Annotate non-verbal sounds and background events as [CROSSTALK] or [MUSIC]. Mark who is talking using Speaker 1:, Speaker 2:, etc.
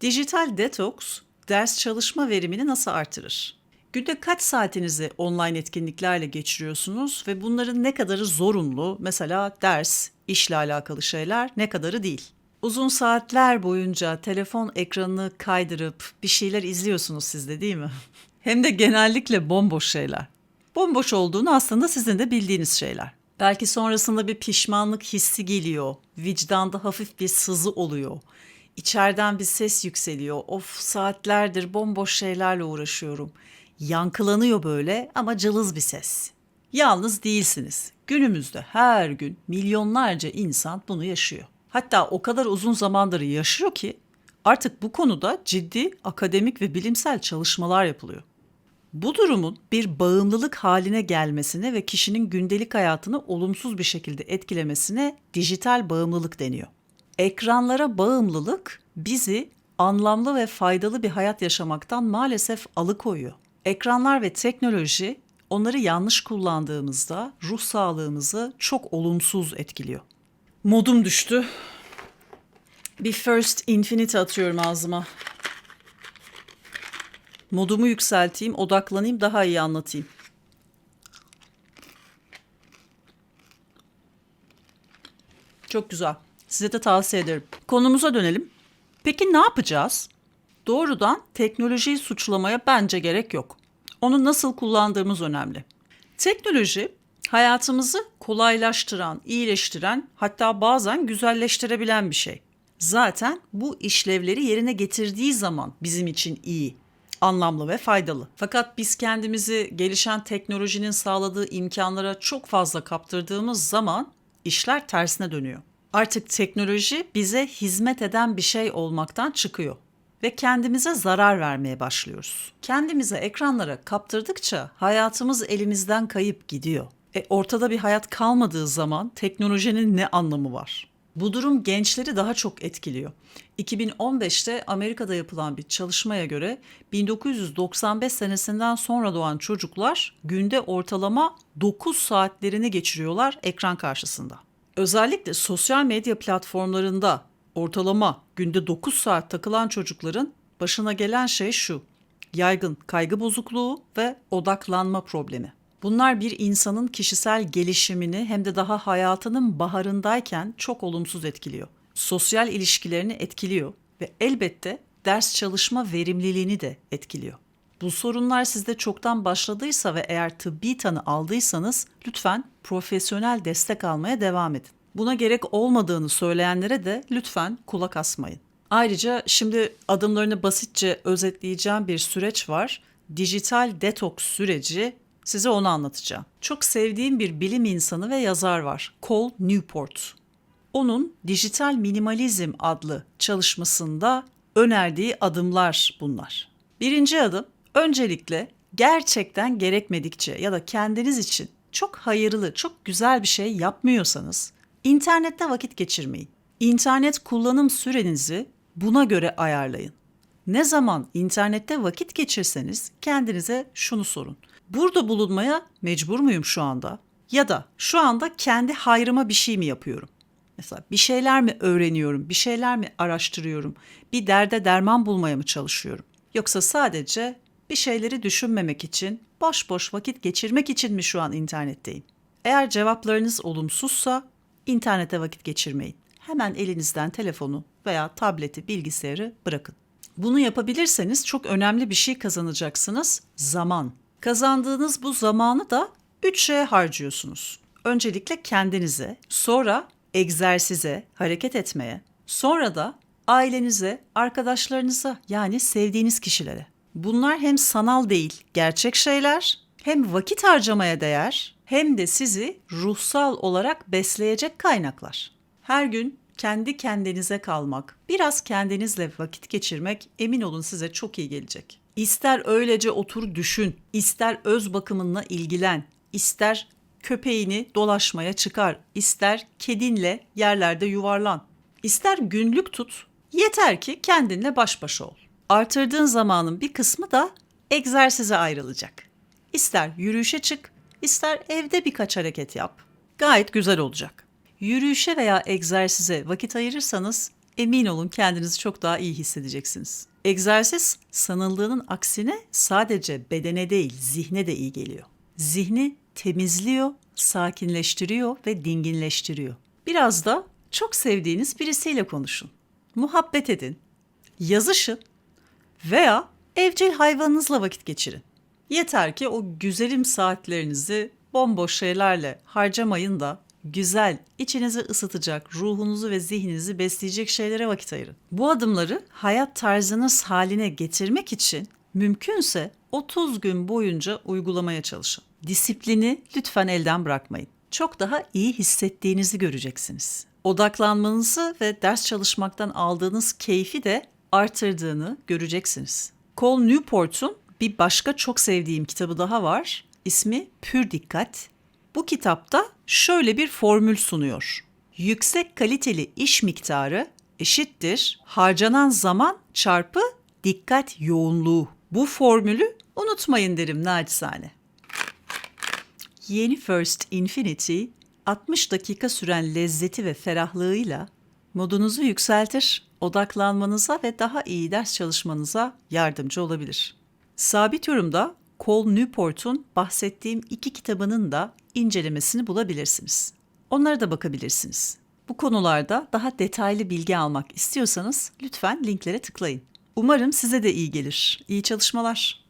Speaker 1: Dijital detoks ders çalışma verimini nasıl artırır? Günde kaç saatinizi online etkinliklerle geçiriyorsunuz ve bunların ne kadarı zorunlu, mesela ders, işle alakalı şeyler, ne kadarı değil? Uzun saatler boyunca telefon ekranını kaydırıp bir şeyler izliyorsunuz siz de değil mi? [LAUGHS] Hem de genellikle bomboş şeyler. Bomboş olduğunu aslında sizin de bildiğiniz şeyler. Belki sonrasında bir pişmanlık hissi geliyor, vicdanda hafif bir sızı oluyor. İçeriden bir ses yükseliyor. Of saatlerdir bomboş şeylerle uğraşıyorum. Yankılanıyor böyle ama cılız bir ses. Yalnız değilsiniz. Günümüzde her gün milyonlarca insan bunu yaşıyor. Hatta o kadar uzun zamandır yaşıyor ki artık bu konuda ciddi akademik ve bilimsel çalışmalar yapılıyor. Bu durumun bir bağımlılık haline gelmesine ve kişinin gündelik hayatını olumsuz bir şekilde etkilemesine dijital bağımlılık deniyor. Ekranlara bağımlılık bizi anlamlı ve faydalı bir hayat yaşamaktan maalesef alıkoyuyor. Ekranlar ve teknoloji onları yanlış kullandığımızda ruh sağlığımızı çok olumsuz etkiliyor. Modum düştü. Bir First Infinite atıyorum ağzıma. Modumu yükselteyim, odaklanayım, daha iyi anlatayım. Çok güzel. Size de tavsiye ederim. Konumuza dönelim. Peki ne yapacağız? Doğrudan teknolojiyi suçlamaya bence gerek yok. Onu nasıl kullandığımız önemli. Teknoloji hayatımızı kolaylaştıran, iyileştiren, hatta bazen güzelleştirebilen bir şey. Zaten bu işlevleri yerine getirdiği zaman bizim için iyi, anlamlı ve faydalı. Fakat biz kendimizi gelişen teknolojinin sağladığı imkanlara çok fazla kaptırdığımız zaman işler tersine dönüyor. Artık teknoloji bize hizmet eden bir şey olmaktan çıkıyor ve kendimize zarar vermeye başlıyoruz. Kendimize ekranlara kaptırdıkça hayatımız elimizden kayıp gidiyor. E ortada bir hayat kalmadığı zaman teknolojinin ne anlamı var? Bu durum gençleri daha çok etkiliyor. 2015'te Amerika'da yapılan bir çalışmaya göre 1995 senesinden sonra doğan çocuklar günde ortalama 9 saatlerini geçiriyorlar ekran karşısında. Özellikle sosyal medya platformlarında ortalama günde 9 saat takılan çocukların başına gelen şey şu. Yaygın kaygı bozukluğu ve odaklanma problemi. Bunlar bir insanın kişisel gelişimini hem de daha hayatının baharındayken çok olumsuz etkiliyor. Sosyal ilişkilerini etkiliyor ve elbette ders çalışma verimliliğini de etkiliyor. Bu sorunlar sizde çoktan başladıysa ve eğer tıbbi tanı aldıysanız lütfen profesyonel destek almaya devam edin. Buna gerek olmadığını söyleyenlere de lütfen kulak asmayın. Ayrıca şimdi adımlarını basitçe özetleyeceğim bir süreç var. Dijital detoks süreci size onu anlatacağım. Çok sevdiğim bir bilim insanı ve yazar var. Cole Newport. Onun Dijital Minimalizm adlı çalışmasında önerdiği adımlar bunlar. Birinci adım öncelikle gerçekten gerekmedikçe ya da kendiniz için çok hayırlı, çok güzel bir şey yapmıyorsanız internette vakit geçirmeyin. İnternet kullanım sürenizi buna göre ayarlayın. Ne zaman internette vakit geçirseniz kendinize şunu sorun. Burada bulunmaya mecbur muyum şu anda? Ya da şu anda kendi hayrıma bir şey mi yapıyorum? Mesela bir şeyler mi öğreniyorum, bir şeyler mi araştırıyorum, bir derde derman bulmaya mı çalışıyorum? Yoksa sadece bir şeyleri düşünmemek için, boş boş vakit geçirmek için mi şu an internetteyim? Eğer cevaplarınız olumsuzsa internete vakit geçirmeyin. Hemen elinizden telefonu veya tableti, bilgisayarı bırakın. Bunu yapabilirseniz çok önemli bir şey kazanacaksınız. Zaman. Kazandığınız bu zamanı da üç şeye harcıyorsunuz. Öncelikle kendinize, sonra egzersize, hareket etmeye, sonra da ailenize, arkadaşlarınıza yani sevdiğiniz kişilere. Bunlar hem sanal değil, gerçek şeyler, hem vakit harcamaya değer, hem de sizi ruhsal olarak besleyecek kaynaklar. Her gün kendi kendinize kalmak, biraz kendinizle vakit geçirmek emin olun size çok iyi gelecek. İster öylece otur düşün, ister öz bakımınla ilgilen, ister köpeğini dolaşmaya çıkar, ister kedinle yerlerde yuvarlan, ister günlük tut, yeter ki kendinle baş başa ol. Artırdığın zamanın bir kısmı da egzersize ayrılacak. İster yürüyüşe çık, ister evde birkaç hareket yap. Gayet güzel olacak. Yürüyüşe veya egzersize vakit ayırırsanız Emin olun kendinizi çok daha iyi hissedeceksiniz. Egzersiz sanıldığının aksine sadece bedene değil zihne de iyi geliyor. Zihni temizliyor, sakinleştiriyor ve dinginleştiriyor. Biraz da çok sevdiğiniz birisiyle konuşun. Muhabbet edin, yazışın veya evcil hayvanınızla vakit geçirin. Yeter ki o güzelim saatlerinizi bomboş şeylerle harcamayın da güzel, içinizi ısıtacak, ruhunuzu ve zihninizi besleyecek şeylere vakit ayırın. Bu adımları hayat tarzınız haline getirmek için mümkünse 30 gün boyunca uygulamaya çalışın. Disiplini lütfen elden bırakmayın. Çok daha iyi hissettiğinizi göreceksiniz. Odaklanmanızı ve ders çalışmaktan aldığınız keyfi de artırdığını göreceksiniz. Cole Newport'un bir başka çok sevdiğim kitabı daha var. İsmi Pür Dikkat. Bu kitapta şöyle bir formül sunuyor. Yüksek kaliteli iş miktarı eşittir harcanan zaman çarpı dikkat yoğunluğu. Bu formülü unutmayın derim naçizane. Yeni First Infinity 60 dakika süren lezzeti ve ferahlığıyla modunuzu yükseltir, odaklanmanıza ve daha iyi ders çalışmanıza yardımcı olabilir. Sabit yorumda Cole Newport'un bahsettiğim iki kitabının da incelemesini bulabilirsiniz. Onlara da bakabilirsiniz. Bu konularda daha detaylı bilgi almak istiyorsanız lütfen linklere tıklayın. Umarım size de iyi gelir. İyi çalışmalar.